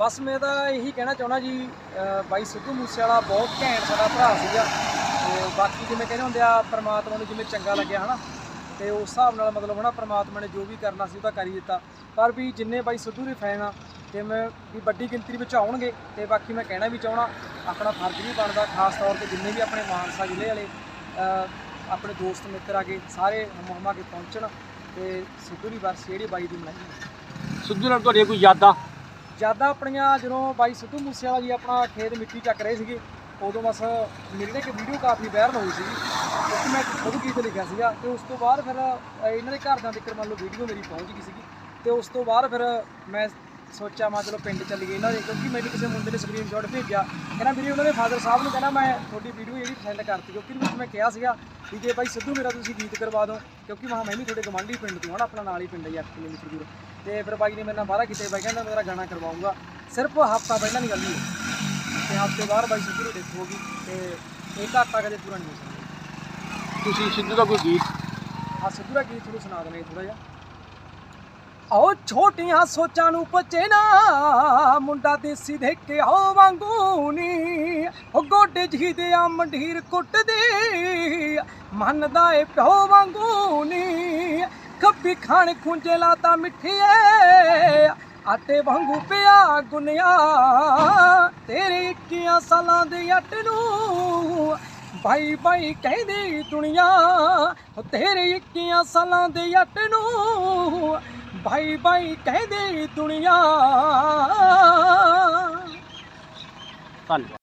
ਬਸ ਮੈਂ ਤਾਂ ਇਹੀ ਕਹਿਣਾ ਚਾਹੁੰਦਾ ਜੀ ਬਾਈ ਸਿੱਧੂ ਮੂਸੇਵਾਲਾ ਬਹੁਤ ਘੈਂਟ ਸਾਡਾ ਭਰਾ ਸੀਗਾ। ਤੇ ਬਾਕੀ ਜਿਵੇਂ ਕਹਿੰਦੇ ਹੁੰਦੇ ਆ, ਪ੍ਰਮਾਤਮਾ ਨੂੰ ਜਿਵੇਂ ਚੰਗਾ ਲੱਗਿਆ, ਹਨਾ? ਤੇ ਉਸ ਹਿਸਾਬ ਨਾਲ ਮਤਲਬ ਹਨਾ, ਪ੍ਰਮਾਤਮਾ ਨੇ ਜੋ ਵੀ ਕਰਨਾ ਸੀ ਉਹ ਤਾਂ ਕਰ ਹੀ ਦਿੱਤਾ। ਪਰ ਵੀ ਜਿੰਨੇ ਬਾਈ ਸਿੱਧੂ ਦੇ ਫੈਨ ਆ, ਤੇ ਮੈਂ ਵੀ ਵੱਡੀ ਗਿਣਤੀ ਵਿੱਚ ਆਉਣਗੇ, ਤੇ ਬਾਕੀ ਮੈਂ ਕਹਿਣਾ ਵੀ ਚਾਹਣਾ ਆਪਣਾ ਫਰਜ਼ ਵੀ ਬਣਦਾ, ਖਾਸ ਤੌਰ ਤੇ ਜਿੰਨੇ ਵੀ ਆਪਣੇ ਮਾਨਸਾ ਜ਼ਿਲ੍ਹੇ ਵਾਲੇ ਆਪਣੇ ਦੋਸਤ ਮਿੱਤਰ ਆ ਕੇ ਸਾਰੇ ਹਮਹਮਾ ਕੇ ਪਹੁੰਚਣ, ਤੇ ਸਿੱਧੂ ਦੀ ਵਰਸੀ ਜਿਹੜੀ ਬਾਈ ਦੀ ਮਨਾਈ ਸਿੱਧੂ ਨਾਲ ਤੁਹਾਡੀਆਂ ਕੋਈ ਯਾਦਾਂ? ਜ਼ਿਆਦਾ ਆਪਣੀਆਂ ਜਦੋਂ ਬਾਈ ਸਿੱਧੂ ਮੂਸੇਵਾਲਾ ਜੀ ਆਪਣਾ ਖੇਤ ਮਿੱਟੀ ਚੱਕ ਰਹੇ ਸੀਗੇ, ਉਦੋਂ ਬਸ ਮੇਰੀ ਨਾ ਇੱਕ ਵੀਡੀਓ ਕਾਫੀ ਵਾਇਰਲ ਹੋਈ ਸੀਗੀ ਕਿਉਂਕਿ ਮੈਂ ਖੁਦ ਗੀਤ ਲਿਖਿਆ ਸੀਗਾ ਤੇ ਉਸ ਤੋਂ ਬਾਅਦ ਫਿਰ ਇਹਨਾਂ ਦੇ ਘਰਦਿਆਂ ਤੱਕ ਮੰਨ ਲਓ ਵੀਡੀਓ ਮੇਰੀ ਪਹੁੰਚ ਗਈ ਸੀਗੀ ਤੇ ਉਸ ਤੋਂ ਬਾਅਦ ਫਿਰ ਮੈਂ ਸੋਚਿਆ ਮੈਂ ਚਲੋ ਪਿੰਡ ਚੱਲ ਗਏ ਇਹਨਾਂ ਦੇ ਕਿਉਂਕਿ ਮੈਨੂੰ ਕਿਸੇ ਮੁੰਡੇ ਨੇ ਸਕਰੀਨਸ਼ਾਟ ਭੇਜਿਆ। ਕਹਿੰਦਾ ਵੀਰੇ ਉਹਨਾਂ ਦੇ ਫਾਦਰ ਸਾਹਿਬ ਨੂੰ ਕਹਿੰਦਾ ਮੈਂ ਤੁਹਾਡੀ ਵੀਡੀਓ ਜਿਹੜੀ ਸੈਂਡ ਕਰਤੀ ਕਿਉਂਕਿ ਵਿੱਚ ਮੈਂ ਕਿਹਾ ਸੀਗਾ ਵੀ ਜੇ ਬਾਈ ਸਿੱਧੂ ਮੇਰਾ ਤੁਸੀਂ ਗੀਤ ਕਰਵਾ ਦਿਓ ਕਿਉਂਕਿ ਮਹਾ ਮੈਂ ਵੀ ਤੁਹਾਡੇ ਗਵਾਂਢੀ ਪਿੰਡ ਤੋਂ ਹਨਾ ਆਪਣਾ ਨਾਲ ਹੀ ਪਿੰਡ ਹੈ 8 ਕਿਲੋਮੀਟਰ ਦੂਰ। ਤੇ ਫਿਰ ਬਾਈ ਨੇ ਮੇਰੇ ਨਾਲ ਬਾਹਰ ਕੀਤੇ ਬਾਈ ਕਹਿੰਦਾ ਮੇਰਾ ਗਾਣਾ ਕਰਵਾਉਂਗਾ ਸਿਰਫ ਹਫਤਾ ਪਹਿਲਾਂ ਦੀ ਗੱਲ ਹੀ ਤੇ ਹਫ਼ਤੇ ਬਾਅਦ ਬਾਈ ਸਿੱਧੂ ਦੀ ਡੈਥ ਹੋ ਗਈ ਤੇ ਇਹ ਘਾਟਾ ਕਦੇ ਪੂਰਾ ਨਹੀਂ ਹੋ ਸਕਦਾ। ਤੁਸੀਂ ਸਿੱਧੂ ਦਾ ਕੋਈ ਗੀਤ? ਆ ਸਿੱਧੂ ਦਾ ਗੀਤ ਤੁਹਾਨੂੰ ਸੁਣਾ ਦਨੇ ਥੋੜਾ ਜਿਹਾ। ਆਓ ਛੋਟੀਆਂ ਸੋਚਾਂ ਨੂੰ ਪਚੇ ਨਾ, ਮੁੰਡਾ ਦੇਸੀ ਦੇ ਕੇ ਹੋ ਵਾਂਗੂ ਨੀ। ਉਹ ਗੋਡੇ ਜੀ ਦੇ ਆ ਮੰਢੀਰ ਕੁੱਟਦੀ ਮੰਨਦਾ ਏ ਪਿਓ ਵਾਂਗੂ ਨੀ। ਖੱਬੀ ਖਾਣ ਖੁੰਝੇ ਲਾਤਾ ਮਿੱਠੀਏ ਆਟੇ ਵਾਂਗੂ ਪਿਆ ਗੁਨਿਆ। ਤੇਰੇ 21 ਸਾਲਾਂ ਦੇ ਅੱਟ ਨੂੰ ਬਾਈ ਬਾਈ ਕਹਿੰਦੀ ਦੁਨੀਆ, ਤੇਰੇ 21 ਸਾਲਾਂ ਦੇ ਅੱਟ ਨੂੰ ਭਾਈ ਬਾਈ ਕਹਿੰਦੀ ਦੁਨੀਆ। ਧੰਨਵਾਦ।